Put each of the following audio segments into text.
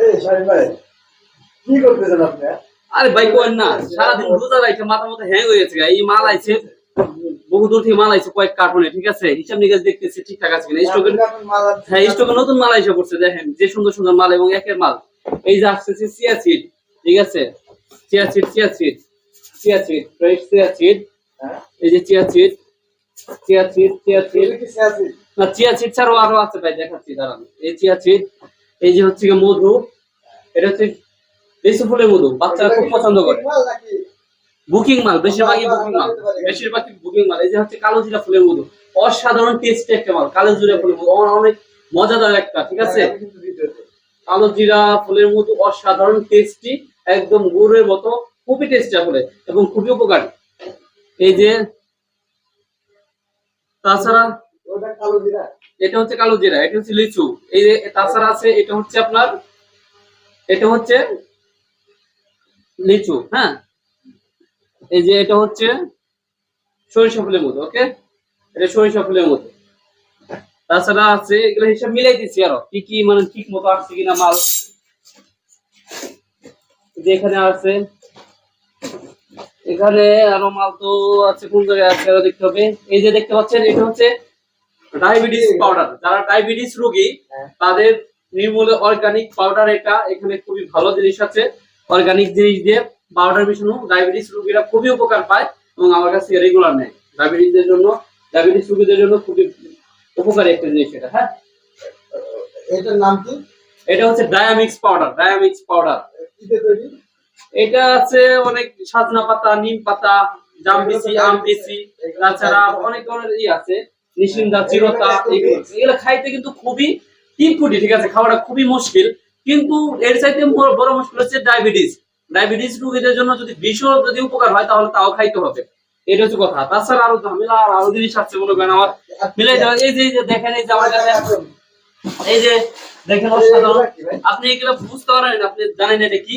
এই শাহিন ভাই কি করতেছেন আপনি? আরে ভাই কোয়েন না সারাদিন রোজা রাখে মাথা মতো হ্যাং হয়ে গেছে এই মাল আইছে বহু দূর থেকে মাল আইছে কয়েক কার্টুনে ঠিক আছে? হিসাব নিকাশ দেখতেছি ঠিকঠাক আছে কিনা। হ্যাঁ স্টকে নতুন মাল পড়ছে দেখেন যে সুন্দর সুন্দর মাল এবং একের মাল। এই যে আসতেছে চিয়া সিড ঠিক আছে? Chia seed chia seed chia seed fresh chia seed হ্যাঁ? এই যে chia seed chia seed chia seed এগুলো কি সিয়াসি? না চিয়া সিড ছাড়াও আরও আছে ভাই দেখাচ্ছি দাঁড়ান। এই চিয়া সিড এই যে হচ্ছে মধু এটা হচ্ছে দেশি ফুলের মধু বাচ্চারা খুব পছন্দ করে। বুকিং মাল বেশিরভাগই বুকিং মাল। বেশিরভাগই বুকিং মাল এই যে হচ্ছে কালো জিরা ফুলের মধু। অসাধারণ টেস্ট একটা মাল কালো জিরা ফুলের মধু। অনেক মজাদার একটা ঠিক আছে। কালো জিরা ফুলের মধু অসাধারণ টেস্টি একদম গুড়ের মতো খুবই টেস্টি আসলে এবং খুবই উপকারী। এই যে তাছাড়া এটা হচ্ছে কালো জিরা এটা হচ্ছে লিচু। এই যে তাছাড়া আছে এটা হচ্ছে আপনার এটা হচ্ছে লিচু হ্যাঁ? এই যে এটা হচ্ছে সরিষা ফুলের মতো ওকে এটা সরিষা ফুলের মতো। তাছাড়া আছে এগুলো হিসাব মিলাই দিচ্ছি আরও কি কি মানে ঠিক মতো আসছে কিনা মাল। এখানে আছে এখানে আরও মাল তো আছে কোন জায়গায় আছে আরও দেখতে হবে। এই যে দেখতে পাচ্ছেন এটা হচ্ছে ডায়াবেটিস পাউডার যারা ডায়াবেটিস রোগী হ্যাঁ। তাদের নির্মূলে অর্গানিক পাউডার এটা এখানে খুবই ভালো জিনিস আছে। অর্গানিক জিনিস দিয়ে পাউডার মিশানো ডায়াবেটিস রোগীরা খুবই উপকার পায় এবং আমার কাছে রেগুলার নেয়। ডায়াবেটিসের জন্য ডায়াবেটিস রোগীদের জন্য খুবই উপকারী একটা জিনিস এটা হ্যাঁ? এটার নাম কি? এটা হচ্ছে ডায়ামিক্স পাউডার ডায়ামিক্স পাউডার এটা আছে অনেক সাজনা পাতা নিম পাতা জাম বিচি আম বিচি তাছাড়া অনেক ধরনের ই আছে নিশিন্দা চিরতা এগুলো এগুলো খাইতে কিন্তু খুবই টিপকুটি ঠিক আছে? খাওয়াটা খুবই মুশকিল। কিন্তু এর চাইতে বড় মুশকিল হচ্ছে ডায়াবেটিস ডায়াবেটিস রোগীদের জন্য যদি ভীষণ যদি উপকার হয় তাহলে তাও খাইতে হবে। এটা হচ্ছে কথা। তাছাড়া আরও ঝামেলা আর আরও জিনিস আছে মনে করেন আমার। মিলাই দেওয়া এই যে দেখেন এই যে আমার কাছে এই যে দেখেন অসাধারণ। আপনি এগুলো বুঝতে পারেন আপনি জানেন এটা কি?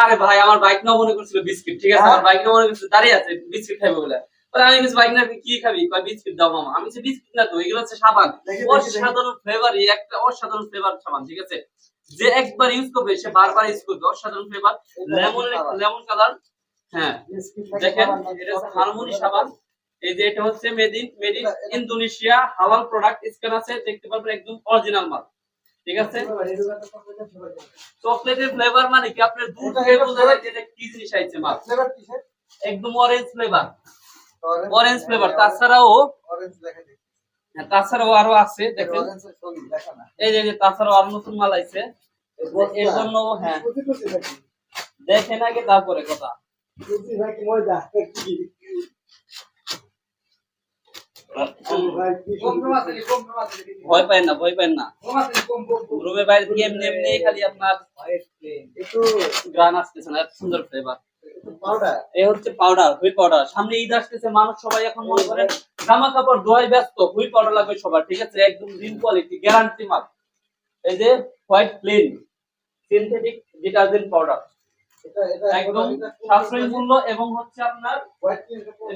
আর ভাই আমার বাইক নাও মনে করছিল বিস্কিট ঠিক আছে? আমার বাইক নাও মনে করছিল দাঁড়িয়ে আছে বিস্কিট খাইবে বলে। বলে আমি কিছু বাইক না কি খাবি? কয় বিস্কিট দাও মামা। আমি বলছি বিস্কিট না তো এগুলো হচ্ছে সাবান। অসাধারণ ফ্লেভার একটা অসাধারণ ফ্লেভার সাবান ঠিক আছে? যে একবার ইউজ করবে সে বারবার ইউজ করবে অসাধারণ ফ্লেভার লেমন লেমন কালার হ্যাঁ। দেখেন এটা হারমোনি সাবান। এই যে এটা হচ্ছে made in made in Indonesia হালাল প্রোডাক্ট স্ক্যান আছে দেখতে পারবেন একদম অরিজিনাল মাল। ঠিক আছে? চকলেটের ফ্লেভার মানে কি? আপনার দুধ খেয়ে বোঝা যায় এটা কি জিনিস আইছে মাল? একদম অরেঞ্জ ফ্লেভার অরেঞ্জ। ফ্লেভার তাছাড়াও অরেঞ্জ দেখা। হ্যাঁ, তাছাড়াও আরও আছে দেখেন। এই যে তাছাড়াও আরও নতুন মাল আইছে। এর জন্য হ্যাঁ? দেখেন। আগে তারপরে কথা। ভয় পায় না ভয় পায় না। রুমের বাইরে এমনি এমনি খালি আপনার গান আসতেছে না সুন্দর ফ্লেভার এই হচ্ছে পাউডার হুইট পাউডার সামনে ঈদ আসতেছে মানুষ সবাই এখন মনে করে জামা কাপড় ধোয়াই ব্যস্ত হুইট পাউডার লাগবে সবার ঠিক আছে? একদম রিল কোয়ালিটি গ্যারান্টি মাল। এই যে white clean synthetic detergent powder একদম সাশ্রয়ী মূল্য এবং হচ্ছে আপনার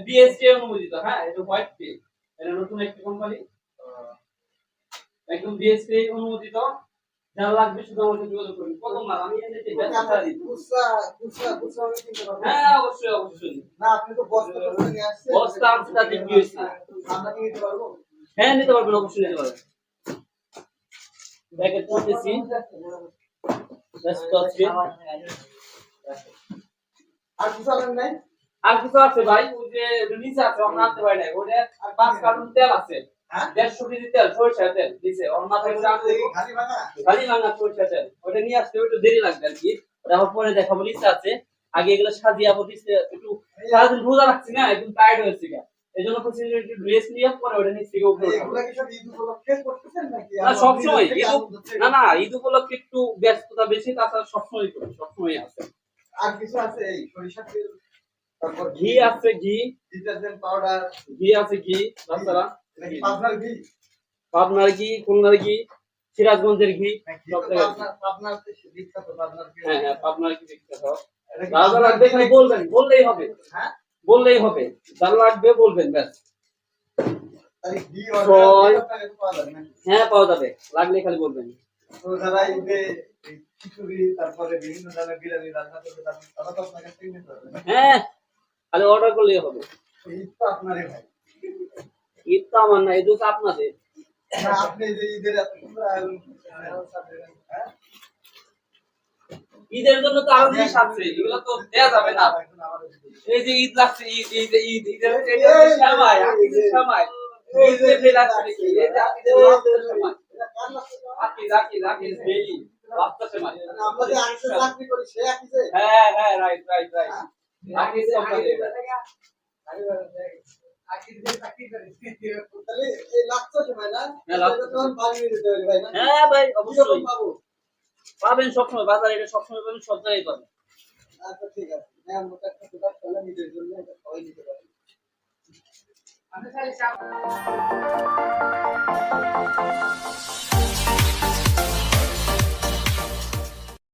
বিএসটি অনুমোদিত হ্যাঁ? এটা হোয়াইট এটা নতুন একটি কোম্পানি একদম বিএসটি অনুমোদিত। লাগবে শুধু আমাকে যোগাযোগ করুন কত মাল আমি কিনতে? হ্যাঁ অবশ্যই অবশ্যই না, আপনি তো বস্তা টস্তা নিয়ে আসছেন। বস্তা আনছি, তাতে কি হয়েছে? আমরা নিতে পারব? হ্যাঁ নিতে পারবেন অবশ্যই নিতে পারবেন ব্যাগে তুলতেছি ব্যস্ত আছি আর কিছু আনেন নাই? আর কিছু আছে ভাই ওই যে নিচে আছে আমরা আনতে পারি নাই ওটা আর পাঁচ কার্টুন তেল আছে? দেড়শো কেজি তেল সরিষা তেল দিছে ওর মাথায় খালি ভাঙা? সরিষা তেল। ওটা নিয়ে আসতে একটু দেরি লাগবে আর কি। ওটা আমার পরে দেখাবো নিচে আছে। আগে এগুলো সাজিয়ে আবার নিচে একটু সারাদিন রোজা রাখছি না একদম টায়ার্ড হয়েছে গা। এই জন্য একটু রেস্ট নিয়ে পরে ওটা নিচ থেকে উপরে উঠাবো। এগুলা কি সব ঈদ উপলক্ষে না সবসময় ঈদ আনন্দ থেকে? না না ঈদ উপলক্ষে একটু ব্যস্ততা বেশি তাছাড়া সবসময় করি সবসময় আছে। আর কিছু আছে এই তেল? তারপর ঘি আছে ঘি। ডিটারজেন্ট পাউডার ঘি আছে ঘি তাছাড়া পাবনার ঘি খুলনার ঘি সিরাজগঞ্জের ঘি নাকি সব ঘি হ্যাঁ হ্যাঁ পাবনার ঘি বিখ্যাত? লাগবে খালি বলবেন বললেই হবে। হ্যাঁ? বললেই হবে। যা লাগবে বলবেন ব্যাস। হ্যাঁ পাওয়া যাবে। লাগলে খালি বলবেন। তো যারা এই খিচুড়ি তারপরে বিভিন্ন ধরনের বিরিয়ানি রান্না করবে তারা তারা তো আপনার কাছ থেকে নিতে পারবে হ্যাঁ তাহলে অর্ডার করলেই হবে। ঈদ তো আপনারই ভাই। ঈদ তো আমার না ঈদ হচ্ছে আপনাদের ঈদের জন্য তো আরও জিনিস আছে এগুলো তো দেয়া যাবে না। এই যে ঈদ লাগছে ঈদ ঈদ ঈদ ঈদের সময় সময়? হ্যাঁ হ্যাঁ রাইট রাইট রাইট হ্যাঁ, হ্যাঁ, পাবেন সবসময় বাজারে এটা সবসময় পাবেন সব জায়গায় পাবেন। আচ্ছা ঠিক আছে। আমি